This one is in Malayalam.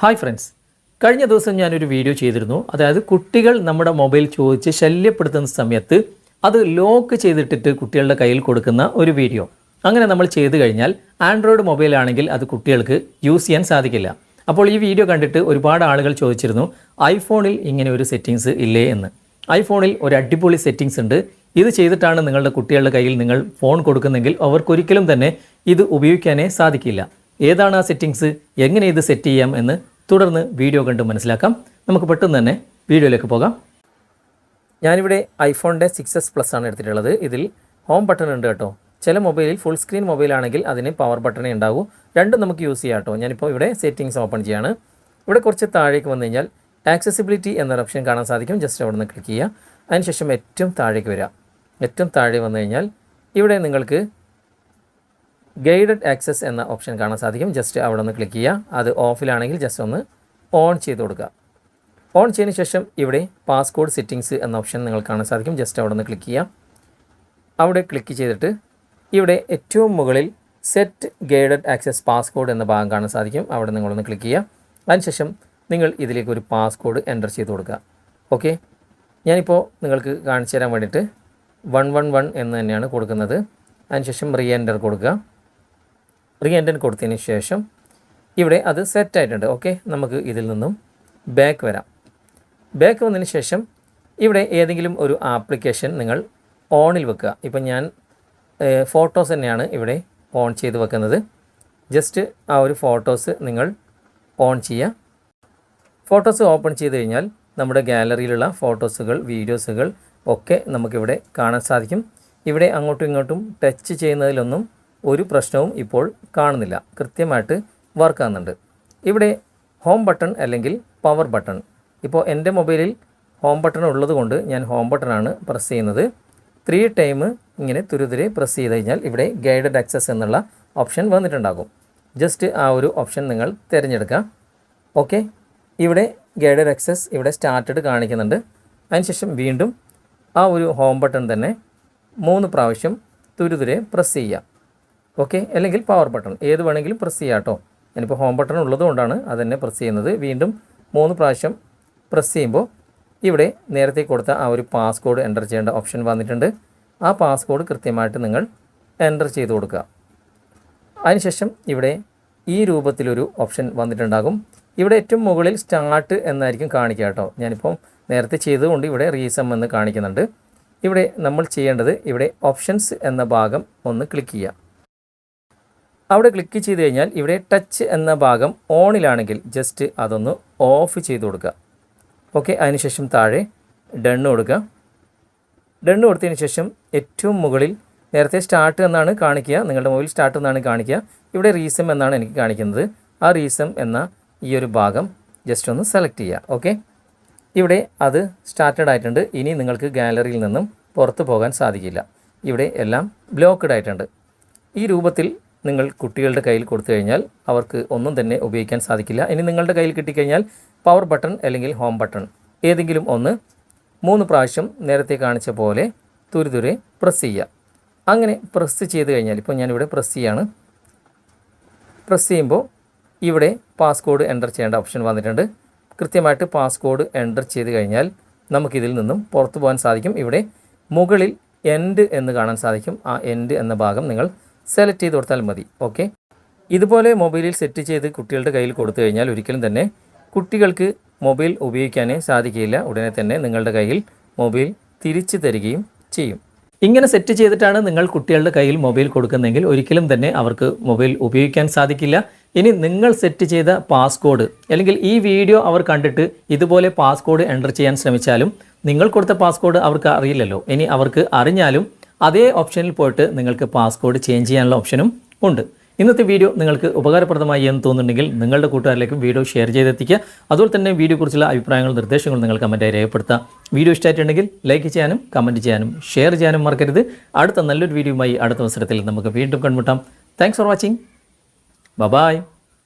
ഹായ് ഫ്രണ്ട്സ് കഴിഞ്ഞ ദിവസം ഞാനൊരു വീഡിയോ ചെയ്തിരുന്നു. അതായത് കുട്ടികൾ നമ്മുടെ മൊബൈൽ ചോദിച്ച് ശല്യപ്പെടുത്തുന്ന സമയത്ത് അത് ലോക്ക് ചെയ്തിട്ടിട്ട് കുട്ടികളുടെ കയ്യിൽ കൊടുക്കുന്ന ഒരു വീഡിയോ അങ്ങനെ നമ്മൾ ചെയ്ത് കഴിഞ്ഞാൽ ആൻഡ്രോയിഡ് മൊബൈൽ ആണെങ്കിൽ അത് കുട്ടികൾക്ക് യൂസ് ചെയ്യാൻ സാധിക്കില്ല. അപ്പോൾ ഈ വീഡിയോ കണ്ടിട്ട് ഒരുപാട് ആളുകൾ ചോദിച്ചിരുന്നു ഐഫോണിൽ ഇങ്ങനെ ഒരു സെറ്റിങ്സ് ഇല്ലേ എന്ന്? ഐഫോണിൽ ഒരു അടിപൊളി സെറ്റിങ്സ് ഉണ്ട്. ഇത് ചെയ്തിട്ടാണ് നിങ്ങളുടെ കുട്ടികളുടെ കയ്യിൽ നിങ്ങൾ ഫോൺ കൊടുക്കുന്നെങ്കിൽ അവർക്കൊരിക്കലും തന്നെ ഇത് ഉപയോഗിക്കാനേ സാധിക്കില്ല. ഏതാണ് ആ സെറ്റിങ്സ് എങ്ങനെ ഇത് സെറ്റ് ചെയ്യാം എന്ന് തുടർന്ന് വീഡിയോ കണ്ട് മനസ്സിലാക്കാം. നമുക്ക് പെട്ടെന്ന് തന്നെ വീഡിയോയിലേക്ക് പോകാം. ഞാനിവിടെ ഐഫോണിന്റെ സിക്സ് എസ് പ്ലസ് ആണ് എടുത്തിട്ടുള്ളത്. ഇതിൽ ഹോം ബട്ടൺ ഉണ്ട് കേട്ടോ. ചില മൊബൈലിൽ ഫുൾ സ്ക്രീൻ മൊബൈൽ ആണെങ്കിൽ അതിന് പവർ ബട്ടണേ ഉണ്ടാവൂ. രണ്ടും നമുക്ക് യൂസ് ചെയ്യാം കേട്ടോ. ഞാനിപ്പോൾ ഇവിടെ സെറ്റിങ്സ് ഓപ്പൺ ചെയ്യാണ്. ഇവിടെ കുറച്ച് താഴേക്ക് വന്നു കഴിഞ്ഞാൽ ആക്സസിബിലിറ്റി എന്നൊരു ഓപ്ഷൻ കാണാൻ സാധിക്കും. ജസ്റ്റ് അവിടെ നിന്ന് ക്ലിക്ക് ചെയ്യുക. അതിനുശേഷം ഏറ്റവും താഴേക്ക് വരിക ഏറ്റവും താഴെ വന്നു കഴിഞ്ഞാൽ ഇവിടെ നിങ്ങൾക്ക് ഗൈഡഡ് ആക്സസ് എന്ന ഓപ്ഷൻ കാണാൻ സാധിക്കും. ജസ്റ്റ് അവിടെ ഒന്ന് ക്ലിക്ക് ചെയ്യുക. അത് ഓഫിലാണെങ്കിൽ ജസ്റ്റ് ഒന്ന് ഓൺ ചെയ്ത് കൊടുക്കുക. ഓൺ ചെയ്തതിന് ശേഷം ഇവിടെ പാസ്കോഡ് സെറ്റിങ്സ് എന്ന ഓപ്ഷൻ നിങ്ങൾ കാണാൻ സാധിക്കും. ജസ്റ്റ് അവിടെ ഒന്ന് ക്ലിക്ക് ചെയ്യുക. അവിടെ ക്ലിക്ക് ചെയ്തിട്ട് ഇവിടെ ഏറ്റവും മുകളിൽ സെറ്റ് ഗൈഡഡ് ആക്സസ് പാസ്കോഡ് എന്ന ഭാഗം കാണാൻ സാധിക്കും. അവിടെ നിങ്ങളൊന്ന് ക്ലിക്ക് ചെയ്യുക. അതിനുശേഷം നിങ്ങൾ ഇതിലേക്ക് ഒരു പാസ്കോഡ് എന്റർ ചെയ്ത് കൊടുക്കുക. ഓക്കെ? ഞാനിപ്പോൾ നിങ്ങൾക്ക് കാണിച്ചു തരാൻ വേണ്ടിയിട്ട് വൺ വൺ വൺ എന്ന് തന്നെയാണ് കൊടുക്കുന്നത്. അതിനുശേഷം റീ എന്റർ കൊടുക്കുക. റീ എന്റർ കൊടുത്തതിന് ശേഷം ഇവിടെ അത് സെറ്റ് ആയിട്ടുണ്ട്. ഓക്കെ നമുക്ക് ഇതിൽ നിന്നും ബാക്ക് വരാം. ബാക്ക് വന്നതിന് ശേഷം ഇവിടെ ഏതെങ്കിലും ഒരു ആപ്ലിക്കേഷൻ നിങ്ങൾ ഓണിൽ വെക്കുക. ഇപ്പം ഞാൻ ഫോട്ടോസ് തന്നെയാണ് ഇവിടെ ഓൺ ചെയ്ത് വെക്കുന്നത്. ജസ്റ്റ് ആ ഒരു ഫോട്ടോസ് നിങ്ങൾ ഓൺ ചെയ്യുക. ഫോട്ടോസ് ഓപ്പൺ ചെയ്ത് കഴിഞ്ഞാൽ നമ്മുടെ ഗാലറിയിലുള്ള ഫോട്ടോസുകൾ വീഡിയോസുകൾ ഒക്കെ നമുക്കിവിടെ കാണാൻ സാധിക്കും. ഇവിടെ അങ്ങോട്ടും ഇങ്ങോട്ടും ടച്ച് ചെയ്യുന്നതിലൊന്നും ഒരു പ്രശ്നവും ഇപ്പോൾ കാണുന്നില്ല. കൃത്യമായിട്ട് വർക്ക് ആകുന്നുണ്ട് ഇവിടെ ഹോം ബട്ടൺ അല്ലെങ്കിൽ പവർ ബട്ടൺ ഇപ്പോൾ എന്റെ മൊബൈലിൽ ഹോം ബട്ടൺ ഉള്ളതുകൊണ്ട് ഞാൻ ഹോം ബട്ടണാണ് പ്രസ് ചെയ്യുന്നത്. ത്രീ ടൈം ഇങ്ങനെ തുരുതുരെ പ്രസ് ചെയ്ത് കഴിഞ്ഞാൽ ഇവിടെ ഗൈഡഡ് ആക്സസ് എന്നുള്ള ഓപ്ഷൻ വന്നിട്ടുണ്ടാകും. ജസ്റ്റ് ആ ഒരു ഓപ്ഷൻ നിങ്ങൾ തിരഞ്ഞെടുക്കുക. ഓക്കെ ഇവിടെ ഗൈഡഡ് ആക്സസ് ഇവിടെ സ്റ്റാർട്ടഡ് കാണിക്കുന്നുണ്ട്. അതിനുശേഷം വീണ്ടും ആ ഒരു ഹോം ബട്ടൺ തന്നെ മൂന്ന് പ്രാവശ്യം തുരുതുരെ പ്രസ് ചെയ്യുക. ഓക്കെ? അല്ലെങ്കിൽ പവർ ബട്ടൺ ഏത് വേണമെങ്കിലും പ്രസ് ചെയ്യാം കേട്ടോ ഞാനിപ്പോൾ ഹോം ബട്ടൺ ഉള്ളതുകൊണ്ടാണ് അതന്നെ തന്നെ പ്രസ് ചെയ്യുന്നത്. വീണ്ടും മൂന്ന് പ്രാവശ്യം പ്രസ് ചെയ്യുമ്പോൾ ഇവിടെ നേരത്തെ കൊടുത്ത ആ ഒരു പാസ്കോഡ് എന്റർ ചെയ്യേണ്ട ഓപ്ഷൻ വന്നിട്ടുണ്ട്. ആ പാസ്കോഡ് കൃത്യമായിട്ട് നിങ്ങൾ എന്റർ ചെയ്ത് കൊടുക്കുക. അതിനുശേഷം ഇവിടെ ഈ രൂപത്തിലൊരു ഓപ്ഷൻ വന്നിട്ടുണ്ടാകും. ഇവിടെ ഏറ്റവും മുകളിൽ സ്റ്റാർട്ട് എന്നായിരിക്കും കാണിക്കുക കേട്ടോ ഞാനിപ്പം നേരത്തെ ചെയ്തുകൊണ്ട് ഇവിടെ റീസം എന്ന് കാണിക്കുന്നുണ്ട്. ഇവിടെ നമ്മൾ ചെയ്യേണ്ടത് ഇവിടെ ഓപ്ഷൻസ് എന്ന ഭാഗം ഒന്ന് ക്ലിക്ക് ചെയ്യുക. അവിടെ ക്ലിക്ക് ചെയ്ത് കഴിഞ്ഞാൽ ഇവിടെ ടച്ച് എന്ന ഭാഗം ഓണിലാണെങ്കിൽ ജസ്റ്റ് അതൊന്ന് ഓഫ് ചെയ്ത് കൊടുക്കുക. ഓക്കെ അതിനുശേഷം താഴെ ഡണ്ണ് കൊടുക്കുക. ഡണ്ണ് കൊടുത്തതിന് ശേഷം ഏറ്റവും മുകളിൽ നേരത്തെ സ്റ്റാർട്ട് എന്നാണ് കാണിക്കുക. നിങ്ങളുടെ മൊബൈൽ സ്റ്റാർട്ട് എന്നാണ് കാണിക്കുക. ഇവിടെ റീസം എന്നാണ് എനിക്ക് കാണിക്കുന്നത്. ആ റീസം എന്ന ഈ ഒരു ഭാഗം ജസ്റ്റ് ഒന്ന് സെലക്ട് ചെയ്യുക. ഓക്കെ ഇവിടെ അത് സ്റ്റാർട്ടഡ് ആയിട്ടുണ്ട്. ഇനി നിങ്ങൾക്ക് ഗാലറിയിൽ നിന്നും പുറത്തു പോകാൻ സാധിക്കില്ല. ഇവിടെ എല്ലാം ബ്ലോക്ക്ഡ് ആയിട്ടുണ്ട്. ഈ രൂപത്തിൽ നിങ്ങൾ കുട്ടികളുടെ കയ്യിൽ കൊടുത്തു കഴിഞ്ഞാൽ അവർക്ക് ഒന്നും തന്നെ ഉപയോഗിക്കാൻ സാധിക്കില്ല. ഇനി നിങ്ങളുടെ കയ്യിൽ കിട്ടിക്കഴിഞ്ഞാൽ പവർ ബട്ടൺ അല്ലെങ്കിൽ ഹോം ബട്ടൺ ഏതെങ്കിലും ഒന്ന് മൂന്ന് പ്രാവശ്യം നേരത്തെ കാണിച്ച പോലെ തുരുതുരെ പ്രസ് ചെയ്യുക. അങ്ങനെ പ്രസ് ചെയ്ത് കഴിഞ്ഞാൽ ഇപ്പോൾ ഞാനിവിടെ പ്രസ് ചെയ്യാണ്. പ്രസ് ചെയ്യുമ്പോൾ ഇവിടെ പാസ്കോഡ് എന്റർ ചെയ്യേണ്ട ഓപ്ഷൻ വന്നിട്ടുണ്ട്. കൃത്യമായിട്ട് പാസ്കോഡ് എന്റർ ചെയ്ത് കഴിഞ്ഞാൽ നമുക്കിതിൽ നിന്നും പുറത്തു പോകാൻ സാധിക്കും. ഇവിടെ മുകളിൽ എൻഡ് എന്ന് കാണാൻ സാധിക്കും. ആ എൻഡ് എന്ന ഭാഗം നിങ്ങൾ സെലക്ട് ചെയ്ത് കൊടുത്താൽ മതി. ഓക്കെ? ഇതുപോലെ മൊബൈലിൽ സെറ്റ് ചെയ്ത് കുട്ടികളുടെ കയ്യിൽ കൊടുത്തു കഴിഞ്ഞാൽ ഒരിക്കലും തന്നെ കുട്ടികൾക്ക് മൊബൈൽ ഉപയോഗിക്കാൻ സാധിക്കില്ല ഉടനെ തന്നെ നിങ്ങളുടെ കയ്യിൽ മൊബൈൽ തിരിച്ചു തരികയും ചെയ്യും. ഇങ്ങനെ സെറ്റ് ചെയ്തിട്ടാണ് നിങ്ങൾ കുട്ടികളുടെ കയ്യിൽ മൊബൈൽ കൊടുക്കുന്നതെങ്കിൽ ഒരിക്കലും തന്നെ അവർക്ക് മൊബൈൽ ഉപയോഗിക്കാൻ സാധിക്കില്ല. ഇനി നിങ്ങൾ സെറ്റ് ചെയ്ത പാസ്കോഡ് അല്ലെങ്കിൽ ഈ വീഡിയോ അവർ കണ്ടിട്ട് ഇതുപോലെ പാസ്കോഡ് എന്റർ ചെയ്യാൻ ശ്രമിച്ചാലും നിങ്ങൾ കൊടുത്ത പാസ്കോഡ് അവർക്ക് അറിയില്ലല്ലോ. ഇനി അവർക്ക് അറിഞ്ഞാലും അതേ ഓപ്ഷനിൽ പോയിട്ട് നിങ്ങൾക്ക് പാസ്കോഡ് ചേഞ്ച് ചെയ്യാനുള്ള ഓപ്ഷനും ഉണ്ട്. ഇന്നത്തെ വീഡിയോ നിങ്ങൾക്ക് ഉപകാരപ്രദമായി എന്ന് തോന്നുന്നുണ്ടെങ്കിൽ നിങ്ങളുടെ കൂട്ടുകാരിലേക്കും വീഡിയോ ഷെയർ ചെയ്തെത്തിക്കുക. അതുപോലെ തന്നെ വീഡിയോക്കുറിച്ചുള്ള അഭിപ്രായങ്ങളും നിർദ്ദേശങ്ങളും നിങ്ങൾ കമന്റായി രേഖപ്പെടുത്തുക. വീഡിയോ ഇഷ്ടമായിട്ടുണ്ടെങ്കിൽ ലൈക്ക് ചെയ്യാനും കമന്റ് ചെയ്യാനും ഷെയർ ചെയ്യാനും മറക്കരുത്. അടുത്ത നല്ലൊരു വീഡിയോയുമായി അടുത്ത അവസരത്തിൽ നമുക്ക് വീണ്ടും കണ്ടുമുട്ടാം. Thanks for watching bye